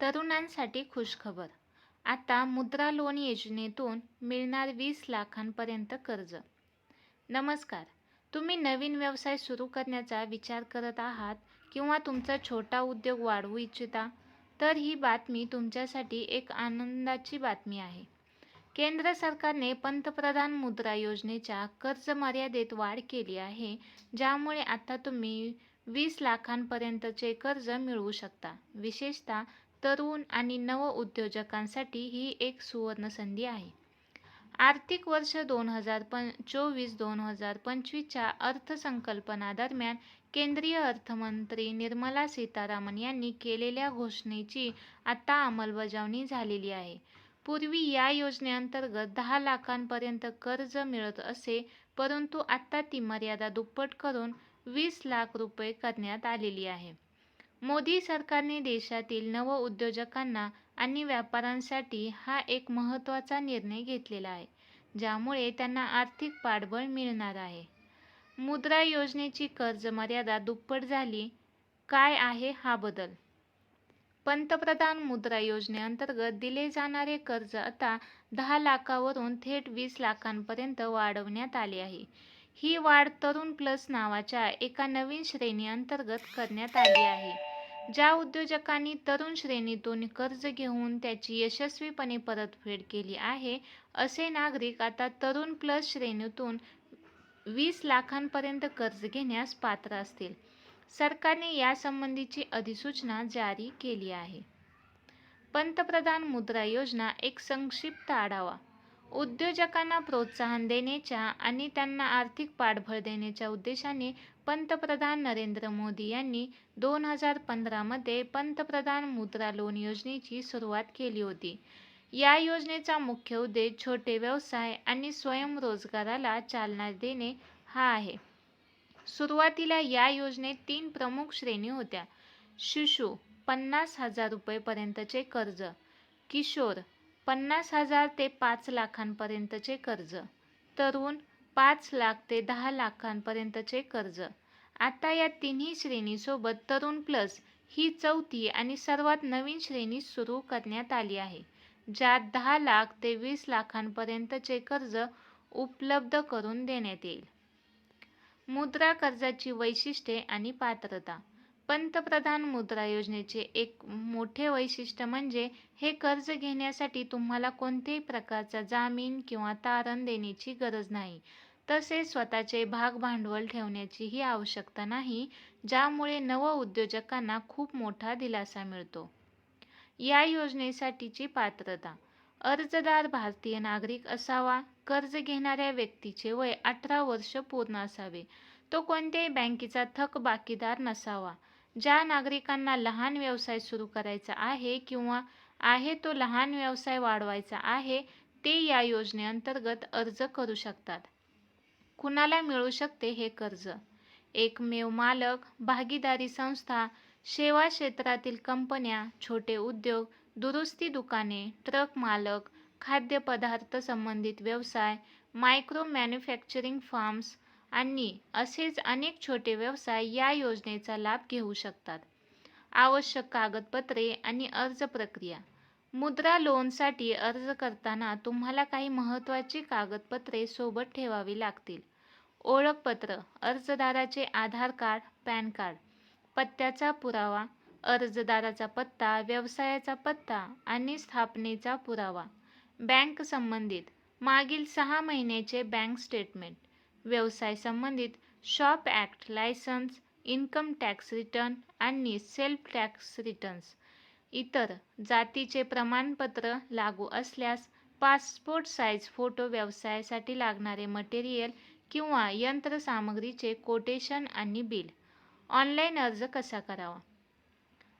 तरुणांसाठी खुशखबर. आता मुद्रा लोन योजनेतून मिळणार वीस लाखांपर्यंत कर्ज. नमस्कार. तुम्ही नवीन व्यवसाय सुरू करण्याचा विचार करत आहात किंवा तुमचा छोटा उद्योग वाढवू इच्छिता? तर ही बातमी तुमच्यासाठी एक आनंदाची बातमी आहे. केंद्र सरकारने पंतप्रधान मुद्रा योजनेच्या कर्ज मर्यादेत वाढ केली आहे ज्यामुळे आता तुम्ही वीस लाखांपर्यंतचे कर्ज मिळवू शकता. विशेषतः तरुण आणि नवउद्योजकांसाठी ही एक सुवर्ण संधी आहे. आर्थिक वर्ष दोन हजार पं चोवीस दोन हजार पंचवीसच्या अर्थसंकल्पनादरम्यान केंद्रीय अर्थमंत्री निर्मला सीतारामन यांनी केलेल्या घोषणेची आता अंमलबजावणी झालेली आहे. पूर्वी या योजनेअंतर्गत दहा लाखांपर्यंत कर्ज मिळत असे परंतु आता ती मर्यादा दुप्पट करून वीस लाख रुपये करण्यात आलेली आहे. मोदी सरकारने देशातील नवउद्योजकांना आणि व्यापाऱ्यांसाठी हा एक महत्त्वाचा निर्णय घेतलेला आहे ज्यामुळे त्यांना आर्थिक पाठबळ मिळणार आहे. मुद्रा योजनेची कर्ज मर्यादा दुप्पट झाली. काय आहे हा बदल? पंतप्रधान मुद्रा योजनेअंतर्गत दिले जाणारे कर्ज आता दहा लाखावरून थेट वीस लाखांपर्यंत वाढवण्यात आले आहे. ही वाढ तरुण प्लस नावाच्या एका नवीन श्रेणी अंतर्गत करण्यात आली आहे ज्या उद्योजकांनी तरुण श्रेणीतून कर्ज घेऊन त्याची यशस्वीपणे परतफेड केली आहे असे नागरिक आता तरुण प्लस श्रेणीतून वीस लाखांपर्यंत कर्ज घेण्यास पात्र असतील. सरकारने यासंबंधीची अधिसूचना जारी केली आहे. पंतप्रधान मुद्रा योजना एक संक्षिप्त आढावा उद्योजकांना प्रोत्साहन देण्याच्या आणि त्यांना आर्थिक पाठबळ देण्याच्या उद्देशाने पंतप्रधान नरेंद्र मोदी यांनी दोन हजार पंधरामध्ये पंतप्रधान मुद्रा लोन योजनेची सुरुवात केली होती. या योजनेचा मुख्य उद्देश छोटे व्यवसाय आणि स्वयंरोजगाराला चालना देणे हा आहे. सुरुवातीला या योजनेत तीन प्रमुख श्रेणी होत्या. शिशु पन्नास हजार रुपयेपर्यंतचे कर्ज किशोर पन्नास हजार ते पाच लाखांपर्यंतचे कर्ज. तरुण पाच लाख ते दहा लाखांपर्यंतचे कर्ज. आता या तिन्ही श्रेणीसोबत तरुण प्लस ही चौथी आणि सर्वात नवीन श्रेणी सुरू करण्यात आली आहे ज्यात दहा लाख ते वीस लाखांपर्यंतचे कर्ज उपलब्ध करून देण्यात येईल. मुद्रा कर्जाची वैशिष्ट्ये आणि पात्रता. पंतप्रधान मुद्रा योजनेचे एक मोठे वैशिष्ट्य म्हणजे हे कर्ज घेण्यासाठी तुम्हाला कोणत्याही प्रकारचा जामीन किंवा तारण देण्याची गरज नाही. तसेच स्वतःचे भाग भांडवल ठेवण्याचीही आवश्यकता नाही ज्यामुळे नवउद्योजकांना खूप मोठा दिलासा मिळतो. या योजनेसाठीची पात्रता. अर्जदार भारतीय नागरिक असावा कर्ज घेणाऱ्या व्यक्तीचे वय अठरा वर्ष पूर्ण असावे. तो कोणत्याही बँकेचा थकबाकीदार नसावा. ज्या नागरिकांना लहान व्यवसाय सुरू करायचा आहे किंवा आहे तो लहान व्यवसाय वाढवायचा आहे ते या योजनेअंतर्गत अर्ज करू शकतात. कुणाला मिळू शकते हे कर्ज? एकमेव मालक भागीदारी संस्था सेवा क्षेत्रातील कंपन्या छोटे उद्योग दुरुस्ती दुकाने ट्रक मालक खाद्यपदार्थ संबंधित व्यवसाय मायक्रो मॅन्युफॅक्चरिंग फार्म्स आणि असेच अनेक छोटे व्यवसाय या योजनेचा लाभ घेऊ शकतात. आवश्यक कागदपत्रे आणि अर्ज प्रक्रिया. मुद्रा लोनसाठी अर्ज करताना तुम्हाला काही महत्त्वाची कागदपत्रे सोबत ठेवावी लागतील. ओळखपत्र अर्जदाराचे आधार कार्ड पॅन कार्ड पत्त्याचा पुरावा अर्जदाराचा पत्ता व्यवसायाचा पत्ता आणि स्थापनेचा पुरावा. बँक संबंधित मागील सहा महिन्याचे बँक स्टेटमेंट. व्यवसाय संबंधित shop act licence income tax return आणि सेल्फ टॅक्स रिटर्न्स. इतर जातीचे प्रमाणपत्र लागू असल्यास पासपोर्ट साईज फोटो व्यवसायासाठी लागणारे मटेरियल किंवा यंत्रसामग्रीचे कोटेशन आणि बिल. ऑनलाईन अर्ज कसा करावा?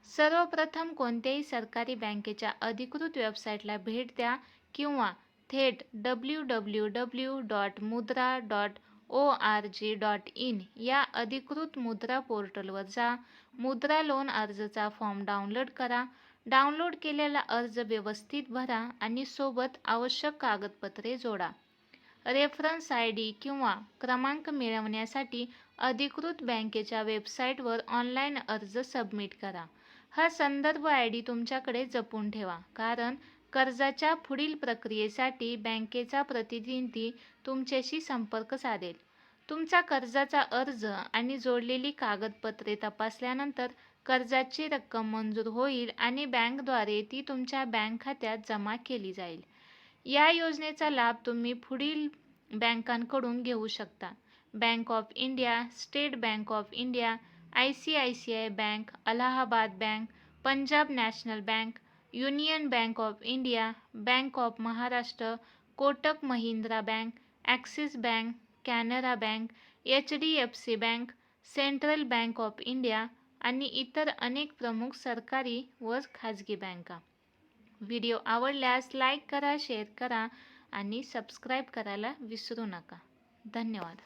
सर्वप्रथम कोणत्याही सरकारी बँकेच्या अधिकृत वेबसाईटला भेट द्या किंवा थेट W W W dot Mudra dot O R G dot in या अधिकृत मुद्रा पोर्टलवर जा. मुद्रा लोन अर्जचा फॉर्म डाउनलोड करा. डाउनलोड केलेला अर्ज व्यवस्थित भरा आणि सोबत आवश्यक कागदपत्रे जोडा. रेफरन्स आय डी किंवा क्रमांक मिळवण्यासाठी अधिकृत बँकेच्या वेबसाईटवर ऑनलाईन अर्ज सबमिट करा. हा संदर्भ आय डी तुमच्याकडे जपून ठेवा कारण कर्जाच्या पुढील प्रक्रियेसाठी बँकेचा प्रतिनिधी तुमच्याशी संपर्क साधेल. तुमचा कर्जाचा अर्ज आणि जोडलेली कागदपत्रे तपासल्यानंतर कर्जाची रक्कम मंजूर होईल आणि बँकद्वारे ती तुमच्या बँक खात्यात जमा केली जाईल. या योजनेचा लाभ तुम्ही पुढील बँकांकडून घेऊ शकता. Bank of India State Bank of India I C I C I Bank Allahabad Bank Punjab National Bank Union Bank of India Bank of Maharashtra Kotak Mahindra Bank Axis Bank Canara Bank H D F C Bank Central Bank of India आणि इतर अनेक प्रमुख सरकारी व खाजगी बँका. Video आवडल्यास like करा शेअर करा आणि सबस्क्राईब करायला विसरू नका. धन्यवाद.